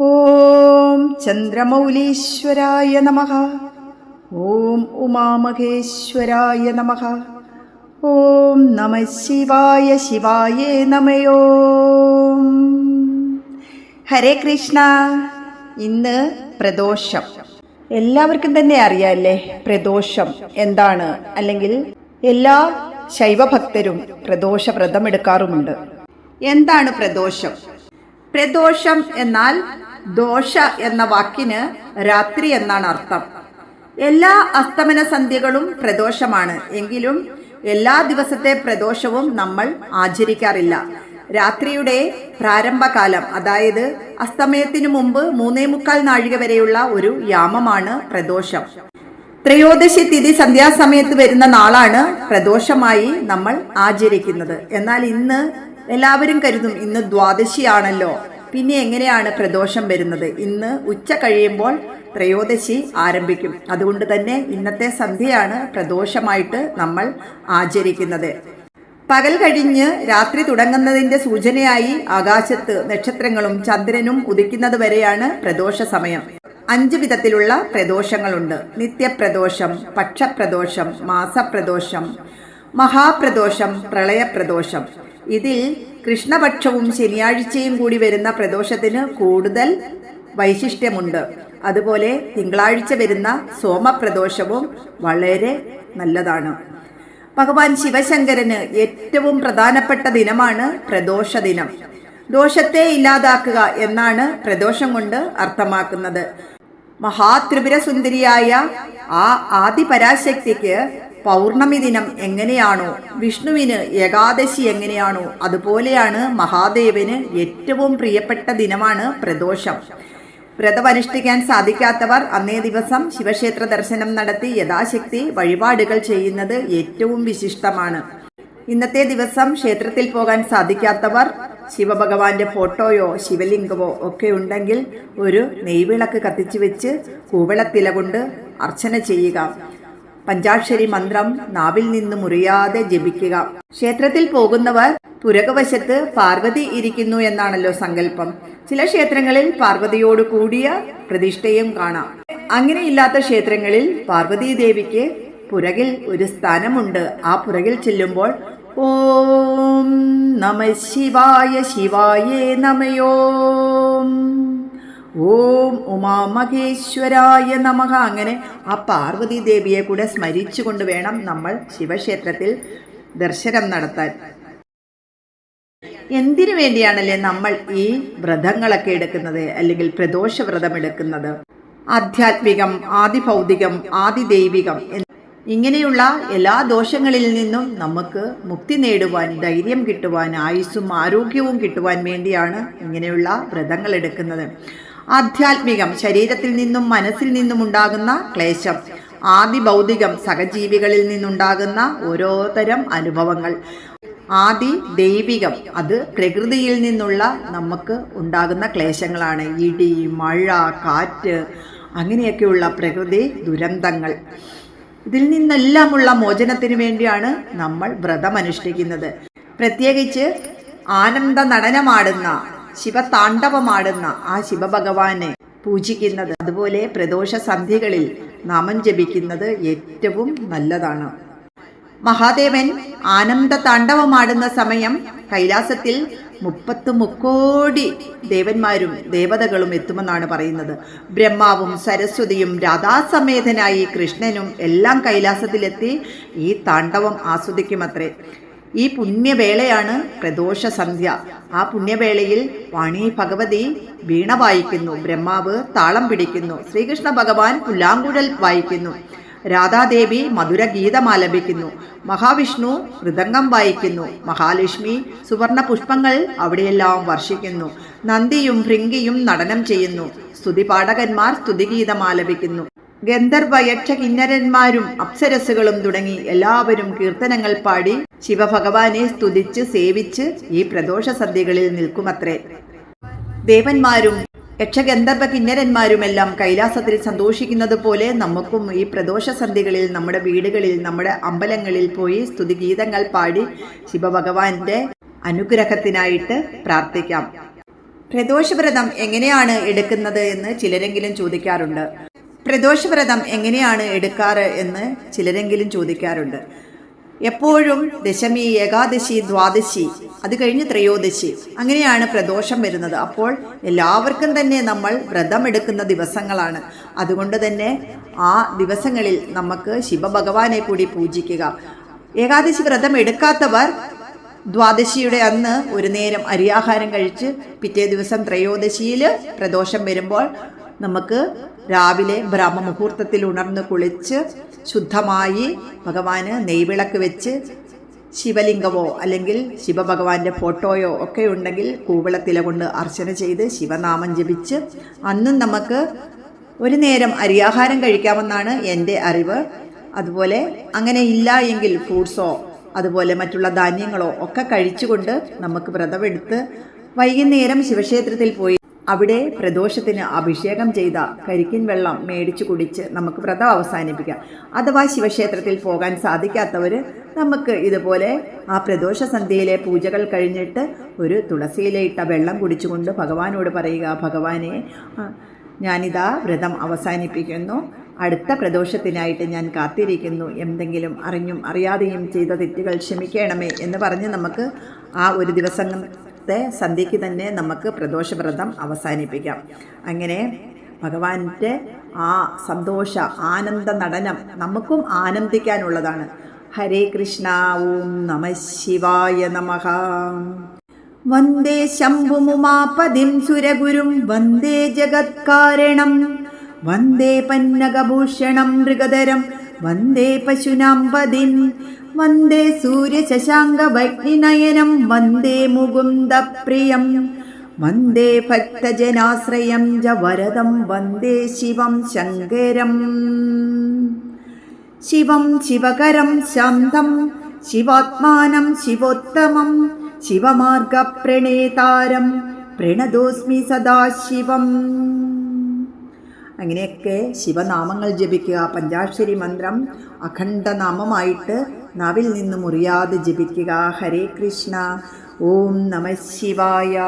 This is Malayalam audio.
ഓം ചന്ദ്രമൗലീശ്വരായ നമ. ഓം ഉമാമഹേശ്വരായ നമ. ഓം നമ ശിവായ ശിവായേ നമയോ. ഹരേ കൃഷ്ണ. ഇന്ന് പ്രദോഷം. എല്ലാവർക്കും തന്നെ അറിയാല്ലേ പ്രദോഷം എന്താണ്? അല്ലെങ്കിൽ എല്ലാ ശൈവഭക്തരും പ്രദോഷ വ്രതം എടുക്കാറുമുണ്ട്. എന്താണ് പ്രദോഷം? പ്രദോഷം എന്നാൽ ദോഷ എന്ന വാക്കിന് രാത്രി എന്നാണ് അർത്ഥം. എല്ലാ അസ്തമന സന്ധ്യകളും പ്രദോഷമാണ്. എങ്കിലും എല്ലാ ദിവസത്തെ പ്രദോഷവും നമ്മൾ ആചരിക്കാറില്ല. രാത്രിയുടെ പ്രാരംഭകാലം അതായത് അസ്തമയത്തിനു മുമ്പ് മൂന്നേ മുക്കാൽ നാഴിക വരെയുള്ള ഒരു യാമമാണ് പ്രദോഷം. ത്രയോദശി തിഥി സന്ധ്യാസമയത്ത് വരുന്ന നാളാണ് പ്രദോഷമായി നമ്മൾ ആചരിക്കുന്നത്. എന്നാൽ ഇന്ന് എല്ലാവരും കരുതും ഇന്ന് ദ്വാദശിയാണല്ലോ. പിന്നെ എങ്ങനെയാണ് പ്രദോഷം വരുന്നത്? ഇന്ന് ഉച്ച കഴിയുമ്പോൾ ത്രയോദശി ആരംഭിക്കും. അതുകൊണ്ട് തന്നെ ഇന്നത്തെ സന്ധ്യയാണ് പ്രദോഷമായിട്ട് നമ്മൾ ആചരിക്കുന്നത്. പകൽ കഴിഞ്ഞ് രാത്രി തുടങ്ങുന്നതിന്റെ സൂചനയായി ആകാശത്ത് നക്ഷത്രങ്ങളും ചന്ദ്രനും ഉദിക്കുന്നത് വരെയാണ് പ്രദോഷ സമയം. അഞ്ച് വിധത്തിലുള്ള പ്രദോഷങ്ങളുണ്ട്. നിത്യപ്രദോഷം പക്ഷപ്രദോഷം മാസപ്രദോഷം മഹാപ്രദോഷം പ്രളയപ്രദോഷം. ഇതിൽ കൃഷ്ണപക്ഷവും ശനിയാഴ്ചയും കൂടി വരുന്ന പ്രദോഷത്തിന് കൂടുതൽ വൈശിഷ്ട്യമുണ്ട്. അതുപോലെ തിങ്കളാഴ്ച വരുന്ന സോമപ്രദോഷവും വളരെ നല്ലതാണ്. ഭഗവാൻ ശിവശങ്കരന് ഏറ്റവും പ്രധാനപ്പെട്ട ദിനമാണ് പ്രദോഷ ദിനം ദോഷത്തെ ഇല്ലാതാക്കുക എന്നാണ് പ്രദോഷം കൊണ്ട് അർത്ഥമാക്കുന്നത്. മഹാത്രിപുര സുന്ദരിയായ ആ ആദിപരാശക്തിക്ക് പൗർണമി ദിനം എങ്ങനെയാണോ വിഷ്ണുവിന് ഏകാദശി എങ്ങനെയാണോ അതുപോലെയാണ് മഹാദേവന് ഏറ്റവും പ്രിയപ്പെട്ട ദിനമാണ് പ്രദോഷം. വ്രതമനുഷ്ഠിക്കാൻ സാധിക്കാത്തവർ അന്നേ ദിവസം ശിവക്ഷേത്ര ദർശനം നടത്തി യഥാശക്തി വഴിപാടുകൾ ചെയ്യുന്നത് ഏറ്റവും വിശിഷ്ടമാണ്. ഇന്നത്തെ ദിവസം ക്ഷേത്രത്തിൽ പോകാൻ സാധിക്കാത്തവർ ശിവഭഗവാന്റെ ഫോട്ടോയോ ശിവലിംഗമോ ഒക്കെ ഉണ്ടെങ്കിൽ ഒരു നെയ്വിളക്ക് കത്തിച്ചു വെച്ച് കൂവളത്തില കൊണ്ട് അർച്ചന ചെയ്യുക. പഞ്ചാക്ഷരി മന്ത്രം നാവിൽ നിന്ന് മുറിയാതെ ജപിക്കുക. ക്ഷേത്രത്തിൽ പോകുന്നവർ പുരകവശത്ത് പാർവതി ഇരിക്കുന്നു എന്നാണല്ലോ സങ്കല്പം. ചില ക്ഷേത്രങ്ങളിൽ പാർവതിയോട് കൂടിയ പ്രതിഷ്ഠയും കാണാം. അങ്ങനെയില്ലാത്ത ക്ഷേത്രങ്ങളിൽ പാർവതി ദേവിക്ക് പുറകിൽ ഒരു സ്ഥാനമുണ്ട്. ആ പുറകിൽ ചെല്ലുമ്പോൾ ഓം നമ ശിവായ ശിവായേ നമയോം. ഓം ഉമാമഹേശ്വരായ നമഹ അങ്ങനെ ആ പാർവതി ദേവിയെ കൂടെ സ്മരിച്ചുകൊണ്ട് വേണം നമ്മൾ ശിവക്ഷേത്രത്തിൽ ദർശനം നടത്താൻ. എന്തിനു വേണ്ടിയാണല്ലേ നമ്മൾ ഈ വ്രതങ്ങളൊക്കെ എടുക്കുന്നത്? അല്ലെങ്കിൽ പ്രദോഷ വ്രതം എടുക്കുന്നത്? ആധ്യാത്മികം ആദിഭൗതികം ആദിദൈവികം ഇങ്ങനെയുള്ള എല്ലാ ദോഷങ്ങളിൽ നിന്നും നമുക്ക് മുക്തി നേടുവാൻ ധൈര്യം കിട്ടുവാൻ ആയുസ്സും ആരോഗ്യവും കിട്ടുവാൻ വേണ്ടിയാണ് ഇങ്ങനെയുള്ള വ്രതങ്ങൾ എടുക്കുന്നത്. ആധ്യാത്മികം ശരീരത്തിൽ നിന്നും മനസ്സിൽ നിന്നും ഉണ്ടാകുന്ന ക്ലേശം. ആദി ഭൗതികം സഹജീവികളിൽ നിന്നുണ്ടാകുന്ന ഓരോ തരം അനുഭവങ്ങൾ. ആദി ദൈവികം അത് പ്രകൃതിയിൽ നിന്നുള്ള നമുക്ക് ഉണ്ടാകുന്ന ക്ലേശങ്ങളാണ്. ഇടി മഴ കാറ്റ് അങ്ങനെയൊക്കെയുള്ള പ്രകൃതി ദുരന്തങ്ങൾ. ഇതിൽ നിന്നെല്ലാമുള്ള മോചനത്തിന് വേണ്ടിയാണ് നമ്മൾ വ്രതം അനുഷ്ഠിക്കുന്നത് പ്രത്യേകിച്ച് ആനന്ദ നടനമാടുന്ന ശിവതാണ്ഡവമാടുന്ന ആ ശിവഭഗവാനെ പൂജിക്കുന്നത്. അതുപോലെ പ്രദോഷ സന്ധ്യകളിൽ നാമം ജപിക്കുന്നത് ഏറ്റവും നല്ലതാണ്. മഹാദേവൻ ആനന്ദ താണ്ഡവമാടുന്ന സമയം കൈലാസത്തിൽ മുപ്പത്ത് മുക്കോടി ദേവന്മാരും ദേവതകളും എത്തുമെന്നാണ് പറയുന്നത്. ബ്രഹ്മാവും സരസ്വതിയും രാധാസമേതനായി കൃഷ്ണനും എല്ലാം കൈലാസത്തിലെത്തി ഈ താണ്ഡവം ആസ്വദിക്കുമത്രേ. ഈ പുണ്യവേളയാണ് പ്രദോഷ സന്ധ്യ ആ പുണ്യവേളയിൽ വാണി ഭഗവതി വീണ വായിക്കുന്നു ബ്രഹ്മാവ് താളം പിടിക്കുന്നു ശ്രീകൃഷ്ണ ഭഗവാൻ പുല്ലാങ്കുഴൽ വായിക്കുന്നു രാധാദേവി മധുര ഗീതമാലപിക്കുന്നു മഹാവിഷ്ണു മൃദംഗം വായിക്കുന്നു മഹാലക്ഷ്മി സുവർണ പുഷ്പങ്ങൾ അവിടെയെല്ലാം വർഷിക്കുന്നു നന്ദിയും ഭൃങ്കിയും നടനം ചെയ്യുന്നു സ്തുതിപാഠകന്മാർ സ്തുതിഗീതം ആലപിക്കുന്നു ഗന്ധർവ യക്ഷ കിന്നരന്മാരും അപ്സരസുകളും തുടങ്ങി എല്ലാവരും കീർത്തനങ്ങൾ പാടി ശിവഭഗവാനെ സ്തുതിച്ച് സേവിച്ച് ഈ പ്രദോഷ സന്ധ്യകളിൽ നിൽക്കുമത്രേ. ദേവന്മാരും യക്ഷഗന്ധർവ കിന്നരന്മാരുമെല്ലാം കൈലാസത്തിൽ സന്തോഷിക്കുന്നത് പോലെ നമുക്കും ഈ പ്രദോഷ സന്ധികളിൽ നമ്മുടെ വീടുകളിൽ നമ്മുടെ അമ്പലങ്ങളിൽ പോയി സ്തുതിഗീതങ്ങൾ പാടി ശിവഭഗവാന്റെ അനുഗ്രഹത്തിനായിട്ട് പ്രാർത്ഥിക്കാം. പ്രദോഷവ്രതം എങ്ങനെയാണ് എടുക്കുന്നത് എന്ന് ചിലരെങ്കിലും ചോദിക്കാറുണ്ട്. പ്രദോഷവ്രതം എങ്ങനെയാണ് എടുക്കാറ് എന്ന് ചിലരെങ്കിലും ചോദിക്കാറുണ്ട്. എപ്പോഴും ദശമി ഏകാദശി ദ്വാദശി അത് കഴിഞ്ഞ് ത്രയോദശി അങ്ങനെയാണ് പ്രദോഷം വരുന്നത്. അപ്പോൾ എല്ലാവർക്കും തന്നെ നമ്മൾ വ്രതമെടുക്കുന്ന ദിവസങ്ങളാണ്. അതുകൊണ്ട് തന്നെ ആ ദിവസങ്ങളിൽ നമുക്ക് ശിവഭഗവാനെ കൂടി പൂജിക്കുക. ഏകാദശി വ്രതം എടുക്കാത്തവർ ദ്വാദശിയുടെ അന്ന് ഒരു നേരം അരിയാഹാരം കഴിച്ച് പിറ്റേ ദിവസം ത്രയോദശിയിൽ പ്രദോഷം വരുമ്പോൾ നമുക്ക് രാവിലെ ബ്രഹ്മമുഹൂർത്തത്തിൽ ഉണർന്ന് കുളിച്ച് ശുദ്ധമായി ഭഗവാന് നെയ്വിളക്ക് വെച്ച് ശിവലിംഗമോ അല്ലെങ്കിൽ ശിവഭഗവാന്റെ ഫോട്ടോയോ ഒക്കെ ഉണ്ടെങ്കിൽ കൂവിളത്തില കൊണ്ട് അർച്ചന ചെയ്ത് ശിവനാമം ജപിച്ച് അന്നും നമുക്ക് ഒരു നേരം അരിയാഹാരം കഴിക്കാമെന്നാണ് എന്റെ അറിവ്. അതുപോലെ അങ്ങനെ ഇല്ല എങ്കിൽ ഫ്രൂട്ട്സോ അതുപോലെ മറ്റുള്ള ധാന്യങ്ങളോ ഒക്കെ കഴിച്ചുകൊണ്ട് നമുക്ക് വ്രതമെടുത്ത് വൈകുന്നേരം ശിവക്ഷേത്രത്തിൽ പോയി അവിടെ പ്രദോഷത്തിന് അഭിഷേകം ചെയ്ത കരിക്കിൻ വെള്ളം മേടിച്ചു കുടിച്ച് നമുക്ക് വ്രതം അവസാനിപ്പിക്കാം. അഥവാ ശിവക്ഷേത്രത്തിൽ പോകാൻ സാധിക്കാത്തവർ നമുക്ക് ഇതുപോലെ ആ പ്രദോഷ സന്ധ്യയിലെ പൂജകൾ കഴിഞ്ഞിട്ട് ഒരു തുളസിയിലിട്ട വെള്ളം കുടിച്ചുകൊണ്ട് ഭഗവാനോട് പറയുക ഭഗവാനെ ഞാനിതാ വ്രതം അവസാനിപ്പിക്കുന്നു. അടുത്ത പ്രദോഷത്തിനായിട്ട് ഞാൻ കാത്തിരിക്കുന്നു. എന്തെങ്കിലും അറിഞ്ഞും അറിയാതെയും ചെയ്ത തെറ്റുകൾ ക്ഷമിക്കണമേ എന്ന് പറഞ്ഞ് നമുക്ക് ആ ഒരു ദിവസത്തെ സന്ധ്യയ്ക്ക് തന്നെ നമുക്ക് പ്രദോഷവ്രതം അവസാനിപ്പിക്കാം. അങ്ങനെ ഭഗവാന്റെ ആ സന്തോഷ ആനന്ദ നടനം നമുക്കും ആനന്ദിക്കാനുള്ളതാണ്. ഹരേ കൃഷ്ണ ഓം നമ ശിവായ നമഃ. വന്ദേ ശംഭുമുമാപതിം സുരഗുരും വന്ദേ ജഗത്കാരണം വന്ദേ പന്നകഭൂഷണം മൃഗധരം വന്ദേ പശുനാംപതിം വന്ദേ സൂര്യശശാങ്കഭഗ്നിനയനം വന്ദേ മുകുന്ദപ്രിയം വന്ദേ ഭക്തജനാശ്രയം ജ വരദം വന്ദേ ശിവം ശങ്കരം. ശിവം ശിവകരം ശാന്തം ശിവാത്മാനം ശിവോത്തമം ശിവമാർഗപ്രണേതാരം പ്രണതോസ്മി സദാശിവം. അങ്ങനെയൊക്കെ ശിവനാമങ്ങൾ ജപിക്കുക. പഞ്ചാക്ഷരി മന്ത്രം അഖണ്ഡനാമമായിട്ട് നാവിൽ നിന്നും മുറിയാതെ ജപിക്കുക. ഹരേ കൃഷ്ണ. ഓം നമ ശിവായ.